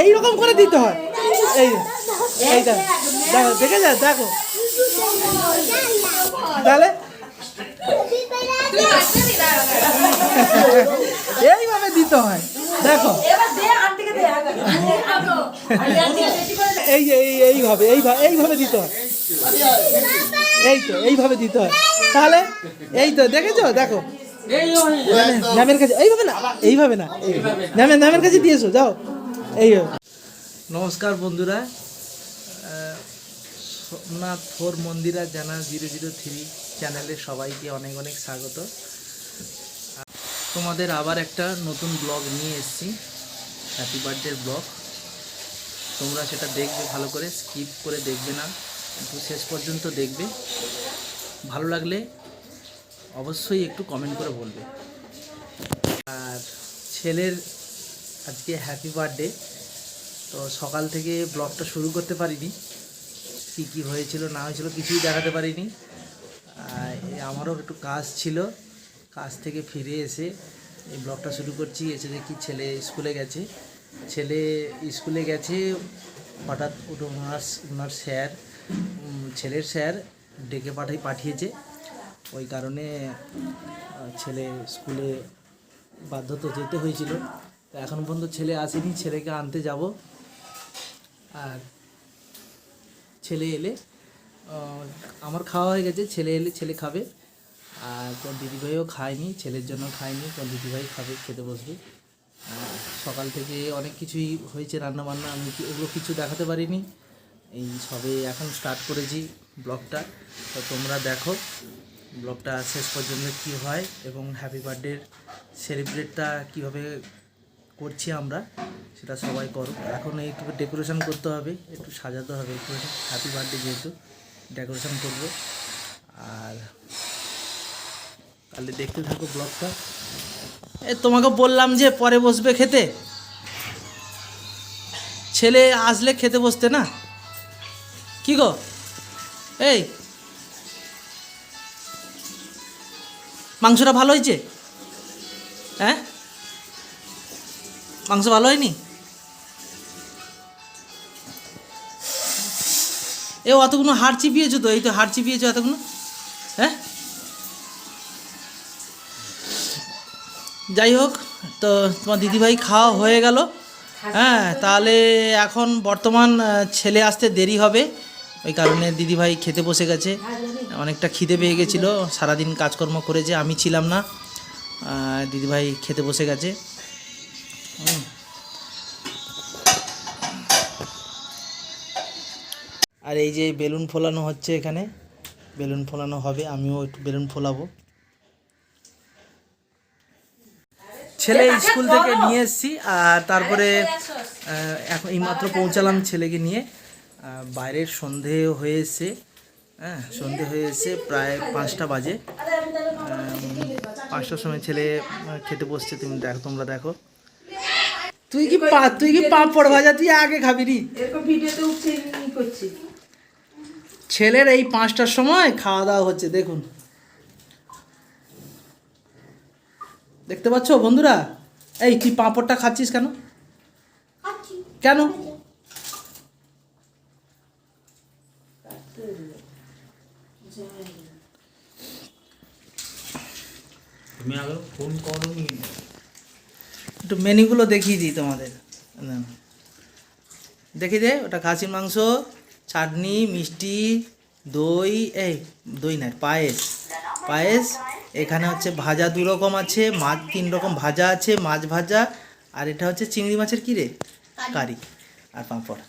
এই রকম করে দিতে হয়। এই দেখো দেখো যা দেখো। তাহলে? এইভাবে দিতে হয়। দেখো। এই যে এই এইভাবে এইভাবে এইভাবে দিতে হয়। এই তো এইভাবে দিতে হয়। তাহলে? এই তো দেখেছ? দেখো। ম্যামের কাছে এইভাবে না এইভাবে না। ম্যামের ম্যামের কাছে দিয়েছ যাও। নমস্কার বন্ধুরা। সোমনাথ ফোর মন্দিরা জানা জিরো জিরো থ্রি চ্যানেলে সবাইকে অনেক অনেক স্বাগত। তোমাদের আবার একটা নতুন ব্লগ নিয়ে এসেছি। হ্যাপি বার্থডের ব্লগ। তোমরা সেটা দেখবে, ভালো করে স্কিপ করে দেখবে না। একটু শেষ পর্যন্ত দেখবে। ভালো লাগলে অবশ্যই একটু কমেন্ট করে বলবে। আর ছেলের আজকে হ্যাপি বার্থডে তো সকাল থেকে ব্লগটা শুরু করতে পারিনি। কী কী হয়েছিল, না হয়েছিল কিছুই দেখাতে পারিনি। আমারও একটু কাজ ছিল। কাজ থেকে ফিরে এসে এই ব্লগটা শুরু করছি। এসে দেখি ছেলে স্কুলে গেছে। ছেলে স্কুলে গেছে, হঠাৎ ওনার ওনার স্যার ছেলের স্যার ডেকে পাঠাই, পাঠিয়েছে। ওই কারণে ছেলে স্কুলে বাধ্যত যেতে হয়েছিল। তো এখন পর্যন্ত ছেলে আসেনি, ছেলেকে আনতে যাব। আর ছেলে এলে আমার খাওয়া হয়ে গেছে, ছেলে এলে ছেলে খাবে। আর তোর দিদিভাইও খায়নি, ছেলের জন্য খায়নি, তোর দিদিভাই খাবে, খেতে বসবে। সকাল থেকে অনেক কিছুই হয়েছে রান্না বান্না আমি ওগুলো কিছু দেখাতে পারিনি। এই সবে এখন স্টার্ট করেছি ব্লগটা। তো তোমরা দেখো, ব্লগটা শেষ পর্যন্ত কি হয় এবং হ্যাপি বার্থডের সেলিব্রেটটা কীভাবে করছি আমরা, সেটা সবাই করো এখন একটু ডেকোরেশন করতে হবে, একটু সাজাতে হবে, একটু হ্যাপি বার্থডে যেহেতু ডেকোরেশন করব। আর তাহলে দেখতে থাকো ব্লগটা এ, তোমাকে বললাম যে পরে বসবে খেতে। ছেলে আসলে খেতে বসতে না? কি গো? এই, মাংসটা ভালো হয়েছে? হ্যাঁ? মাংস ভালো হয়নি? এ অতগুলো হাড় চিপিয়েছো তো এই তো হাড় চিপিয়েছো এতগুলো? হ্যাঁ? যাই হোক তো তোমার দিদিভাই খাওয়া হয়ে গেল। হ্যাঁ তাহলে এখন বর্তমান ছেলে আসতে দেরি হবে। ওই কারণে দিদিভাই খেতে বসে গেছে। অনেকটা খিদে পেয়ে গেছিল। সারাদিন কাজকর্ম করেছে আমি ছিলাম না দিদিভাই খেতে বসে গেছে। আর এই যে বেলুন ফোলানো হচ্ছে এখানে, বেলুন ফোলানো হবে, আমিও একটু বেলুন ফোলাবো। ছেলে স্কুল থেকে নিয়ে এসেছি, আর তারপরে এখন এইমাত্র পৌঁছালাম ছেলেকে নিয়ে। বাইরের সন্ধে হয়ে এসছে হ্যাঁ সন্ধে হয়ে এসছে, প্রায় পাঁচটা বাজে। পাঁচটার সময় ছেলে খেতে বসছে, তুমি দেখো, তোমরা দেখো। তুই কি পা তুই কি পাঁপড় ভাজা তুই আগে খাবি নি এরকম ভিডিওতে উঠছে ই করছি। ছেলের এই পাঁচটার সময় খাওয়া দাওয়া হচ্ছে দেখুন। দেখতে পাচ্ছ বন্ধুরা? এই তুই পাঁপড়টা খাচ্ছিস কেন? কেন? তুমি আগে ফোন করনি। একটু মেনুগুলো দেখিয়ে দিই তোমাদের। নাও। দেখিয়ে দে ওটা খাসির মাংস চাটনি মিষ্টি দই এই দই না পায়েস। পায়েস এখানে হচ্ছে ভাজা দু রকম আছে মাছ তিন রকম ভাজা আছে মাছ ভাজা আর এটা হচ্ছে চিংড়ি মাছের কি রে? কারি। আর পাঁপড়।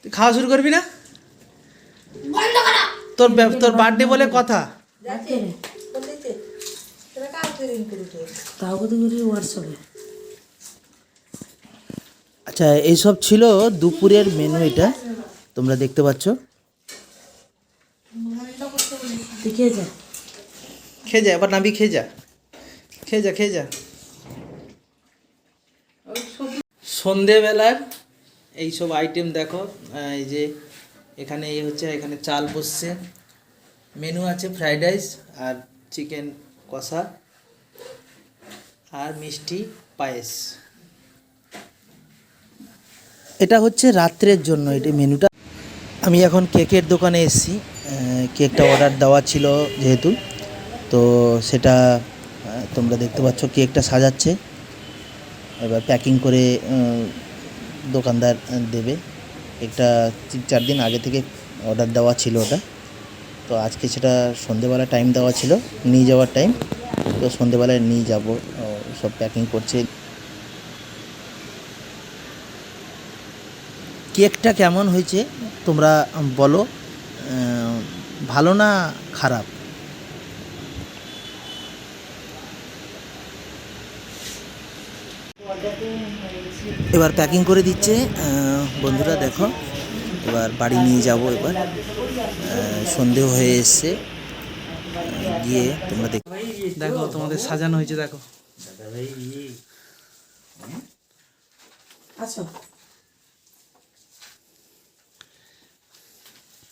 তুই খাওয়া শুরু করবি না? তোর তোর বার্থডে বলে কথা। আচ্ছা এইসব ছিল দুপুরের মেনু এটা। তোমরা দেখতে পাচ্ছ। যা। খেয়ে যা এবার নাবি খেয়ে যা। খেয়ে যা খেয়ে যা। সন্ধেবেলার এইসব আইটেম দেখো আহ, এই যে এখানে এই হচ্ছে, এখানে চাল বসছে। মেনু আছে ফ্রাইড রাইস আর চিকেন কষা আর মিষ্টি পায়েস। এটা হচ্ছে রাত্রের জন্য এটি মেনুটা। আমি এখন কেকের দোকানে এসেছি। কেকটা অর্ডার দেওয়া ছিল যেহেতু, তো সেটা তোমরা দেখতে পাচ্ছ কেকটা সাজাচ্ছে। এবার প্যাকিং করে দোকানদার দেবে। একটা তিন চার দিন আগে থেকে অর্ডার দেওয়া ছিল ওটা। তো আজকে সেটা সন্ধেবেলা টাইম দেওয়া ছিল, নিয়ে যাওয়ার টাইম তো সন্ধেবেলায় নিয়ে যাব সব প্যাকিং করছে। কেকটা কেমন হয়েছে তোমরা বলো ভালো না খারাপ? এবার প্যাকিং করে দিচ্ছে বন্ধুরা দেখো এবার বাড়ি নিয়ে যাব এবার। সন্ধে হয়ে এসছে গিয়ে তোমরা দেখো দেখো তোমাদের সাজানো হয়েছে দেখো।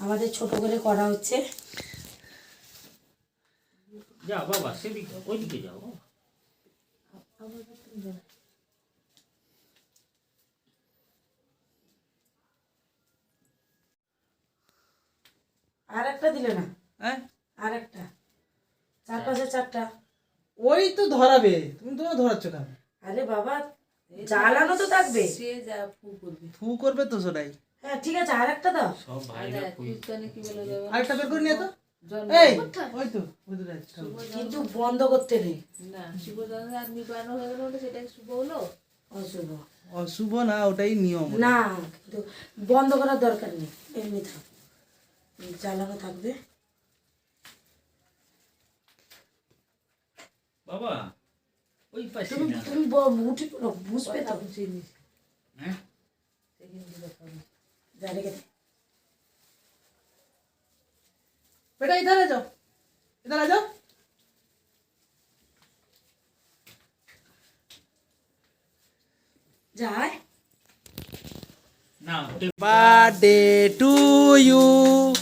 আমাদের ছোট করে করা হচ্ছে। যা বাবা সেদিকে ওইদিকে যাও আর একটা দিলে না? হ্যাঁ? আর একটা চার পাশে চারটা। ওই তো ধরাবে। তুমি তো ধরাচ্ছ কেন? আরে বাবা জ্বালানো তো থাকবে। সে যা ফু করবে। ফু করবে তো সেটাই হ্যাঁ ঠিক আছে আর একটা দাও। সব ভাইরা কই? আরেকটা বের করে নিয়ে তো। এই ওই তো কিন্তু বন্ধ করতে নেই। না শুভ আর নিবানো হয়ে গেল ওটা সেটা শুভ হলো? অশুভ। অশুভ না ওটাই নিয়ম। না কিন্তু বন্ধ করার দরকার নেই এমনি থাক। জ্বালানো থাকবে বাবা ওই পাশে তুমি না তুমি ব- উঠে পড়ো, বুঝবে তো হ্যাঁ যা রেখে দে। बेटा इधर आ जाओ इधर आ जाओ যায় birthday to you.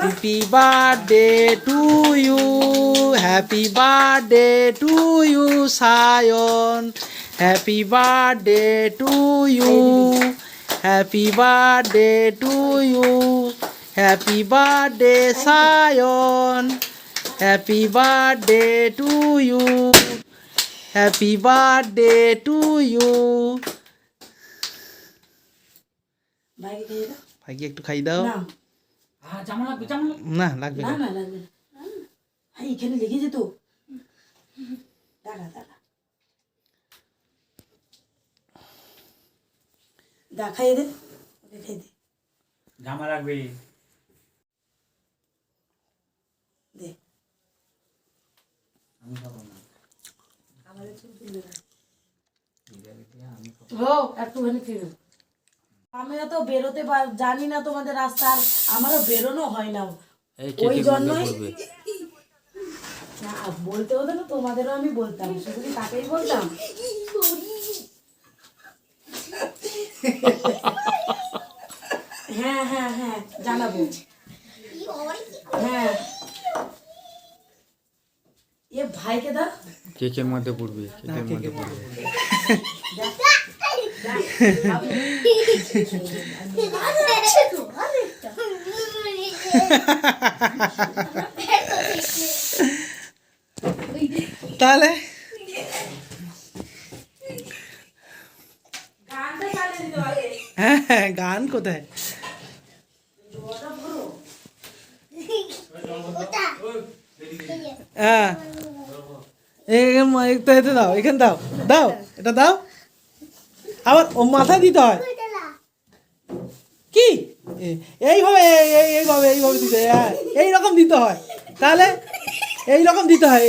Happy birthday to you. Happy birthday to you, Sion. Happy birthday to you. Happy birthday to you. Happy birthday, Sion. Happy birthday to you. Happy birthday to you. ভাইকে খেয়ে দাও ভাইকে একটু খাই দাও না হ্যাঁ জামা লাগবে জামা লাগবে না লাগবে না না না লাগবে না ভাই এখানে লেগে যেত দাঁড়া দাঁড়া দা খাইয়ে দে ওকে খেয়ে দে জামা লাগবে দে আমি খাব না ও একটুখানি খেয়ে আমিও তো বেরোতে জানি না তোমাদের রাস্তা আর আমারও বেরোনো হয় না। ওই জন্যই না বলতে হতো না তোমাদেরও আমি বলতাম শুধু কি তাকেই বলতাম? হ্যাঁ হ্যাঁ হ্যাঁ জানাব। হ্যাঁ। এ ভাইকে দা কেকের মধ্যে পড়বে? কেকের মধ্যে পড়বে? তাহলে গানটা চালিয়ে দিতে পারে হ্যাঁ হ্যাঁ, গান কোথায় হ্যাঁ এখানে একটা এতে দাও এখানে দাও দাও এটা দাও আবার ও মাথায় দিতে হয়। কি? এইভাবে, এই- এই- এইভাবে এইভাবে দিতে হয়। এই রকম দিতে হয়। তাহলে এই রকম দিতে হয়।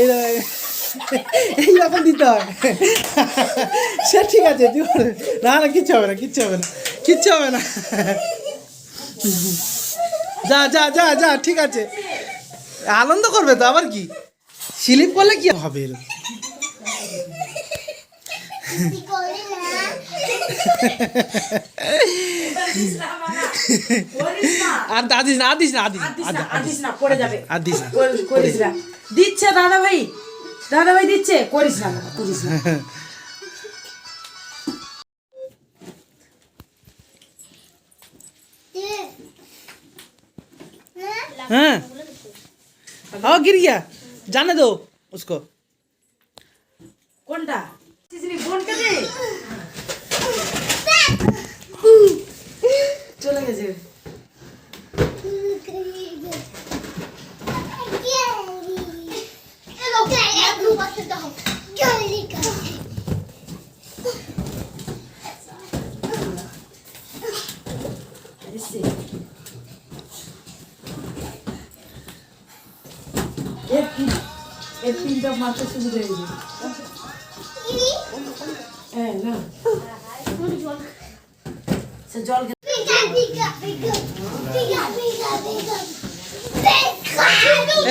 এই রকম দিতে হয়। সে ঠিক আছে, তুই। না না, কিচ্ছু হবে না, কিচ্ছু হবে না, কিচ্ছু হবে না। যা যা যা যা, ঠিক আছে। আনন্দ করবে তো, আবার কি? স্লিপ করলে কি হবে এরকম? আর আদিস না আদিস না আদিস আর দিস না, আর দিস না, পড়ে যাবে। আর দিস না কর- করিস না। দিচ্ছে দাদা ভাই দাদা ভাই দিচ্ছে করিস না বাবা, করিস না हाँ हाँ गिर गया जाने दो उसको কোনটা চিচিরি বোনকে দে চলে গেছে। এসছে এর তিন এর তিনটা মাত্র সুবিধা হয়েছে হ্যাঁ না। সে জল খেতে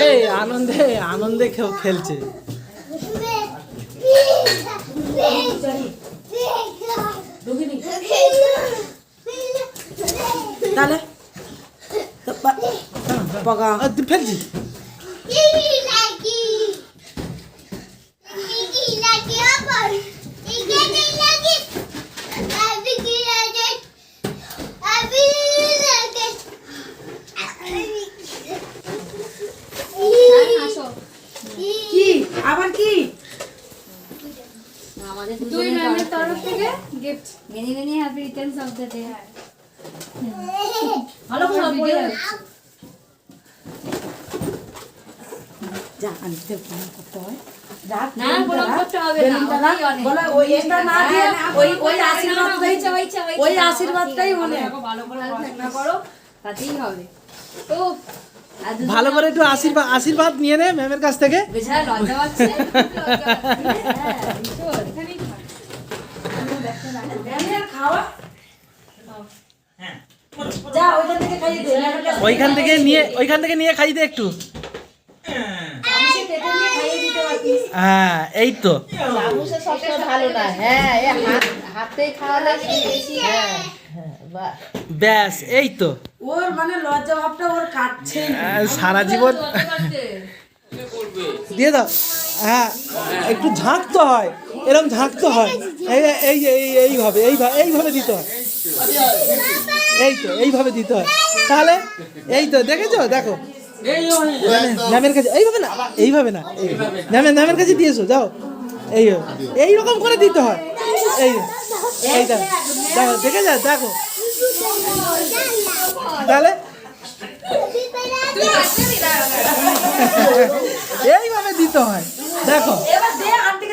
এই আনন্দে আনন্দে কেউ খেলছে ঢুকিনি তাহলে তো পা- পগা আর তুই ফেলছি কি আবার কি দুই ম্যামের তরফ থেকে gift many many happy returns of the day ভালো করে যা আনতে ফোন করতে হয়। রাখ না, প্রণাম করতে হবে না, বেলুনটা রাখ, ওটাই অনেক। বলো, ওই এটা না দিয়ে ওই ওই আশীর্বাদটাই ওই আশীর্বাদটাই অনেক ভালো করে পড়াশোনা করো তাতেই হবে। ও ভালো করে একটু আশীর্বাদ আশীর্বাদ নিয়ে নে ম্যামের কাছ থেকে বেচারা লজ্জা পাচ্ছে লজ্জা পাচ্ছে। হ্যাঁ, ভীষণ। এখানেই থাক। ম্যামের খাওয়া? যা ওইখান থেকে খাইয়ে দে ওইখান থেকে নিয়ে ওইখান থেকে নিয়ে খাই দে একটু। খাইয়ে হ্যাঁ এই তো। ব্যাস এই তো। ওর মানে লজ্জা ভাবটা ওর কাটছে। সারা জীবন দিয়ে দাও। হ্যাঁ একটু ঝাঁকতে হয়। এরকম ঝাঁকতে হয়। এই এই এই এইভাবে এইভাবে এইভাবে দিতে হয়। এই তো, এইভাবে দিতে হয়। তাহলে, এই তো, দেখেছ? দেখো। ম্যামের কাছে এইভাবে না এইভাবে না ম্যামের ম্যামের কাছে দিয়েছ, যাও। এই এই রকম করে দিতে হয়। এই এই দেখো। দেখো, দেখে যা দেখো। তাহলে, এইভাবে দিতে হয়। দেখো।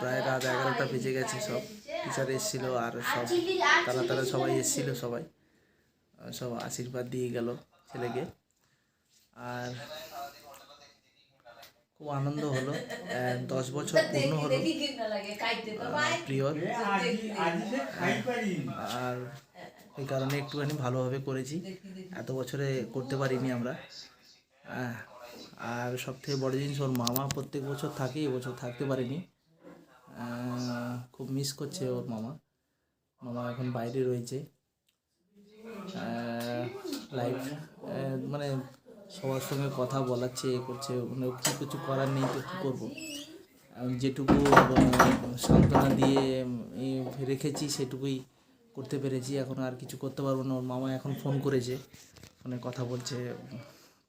প্রায় রাত এগারোটা বেজে গেছে সব টিচার এসেছিল আর সব তারা তারা সবাই এসেছিল সবাই সব আশীর্বাদ দিয়ে গেল ছেলেকে। আর খুব আনন্দ হলো দশ বছর পূর্ণ হলো। আহ, প্রিয়র। আর এই কারণে একটুখানি ভালোভাবে করেছি এত বছরে করতে পারিনি আমরা। আর সব থেকে বড় জিনিস ওর মামা প্রত্যেক বছর থাকে এবছর থাকতে পারেনি। খুব মিস করছে ওর মামা। মামা এখন বাইরে রয়েছে। লাইফ মানে সবার সঙ্গে কথা বলাচ্ছে, এ করছে মানে কি কিছু করার নেই তো কী করব? যেটুকু সান্ত্বনা দিয়ে রেখেছি, সেটুকুই করতে পেরেছি। এখন আর কিছু করতে পারব না। ওর মামা এখন ফোন করেছে ফোনে কথা বলছে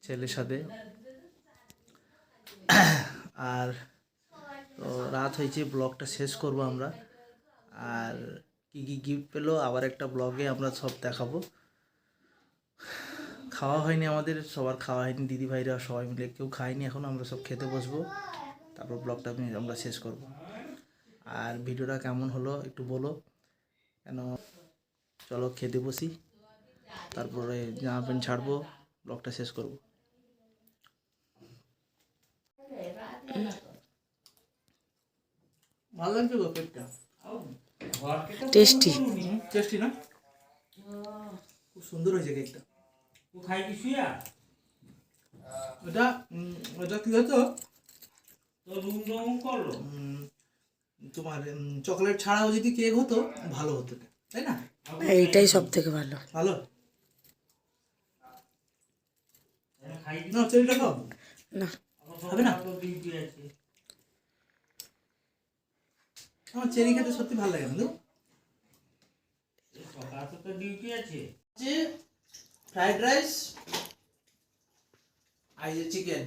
ছেলের সাথে। আর তো রাত হয়েছে, ব্লগটা শেষ করব আমরা। আর কি কি গিফট পেল, আবার একটা ব্লগে আমরা সব দেখাবো। খাওয়া হয়নি আমাদের, সবার খাওয়া হয়নি দিদি ভাইরা সবাই মিলে, কেউ খায়নি এখন, আমরা সব খেতে বসবো। তারপর ব্লগটা আমি, আমরা শেষ করব। আর ভিডিওটা কেমন হলো, একটু বলো। কেন? চলো খেতে বসি। তারপরে জামা প্যান্ট ছাড়বো, ব্লগটা শেষ করব। ভালো লাগছে গো কেকটা? টেস্টি। টেস্টি না? খুব সুন্দর হয়েছে কেকটা। কোথায় কি শুয়া? ওটা ওটা কি হতো তো রুম রুম করল। তোমার চকলেট ছাড়াও যদি কেক হতো ভালো হতো তাই না? এইটাই সব থেকে ভালো? ভালো না চেরিটা খাও। না। হবে না? ডিউটি আছে আমার চেরি খেতে সত্যি ভালো লাগে বন্ধু তো ডিউটি আছে। যে ফ্রাইড রাইস আর যে চিকেন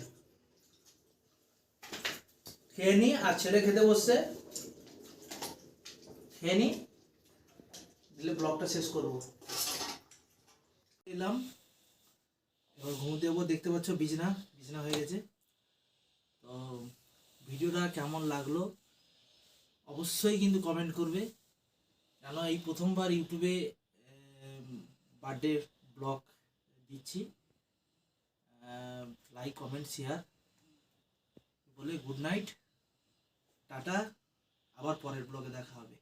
খেয়ে নি আর ছেলে খেতে বসছে। খেয়ে নি দিলে ব্লগটা শেষ করব। এলাম। এবার ঘুমোতে যাব দেখতে পাচ্ছ বিছনা। বিছনা হয়ে গেছে। তো ভিডিওটা কেমন লাগল? অবশ্যই কিন্তু কমেন্ট করবে। কেন এই প্রথমবার ইউটিউবে বার্থডে ব্লগ দিচ্ছি। লাইক কমেন্ট শেয়ার বলে গুড নাইট টাটা। আবার পরের ব্লগে দেখা হবে।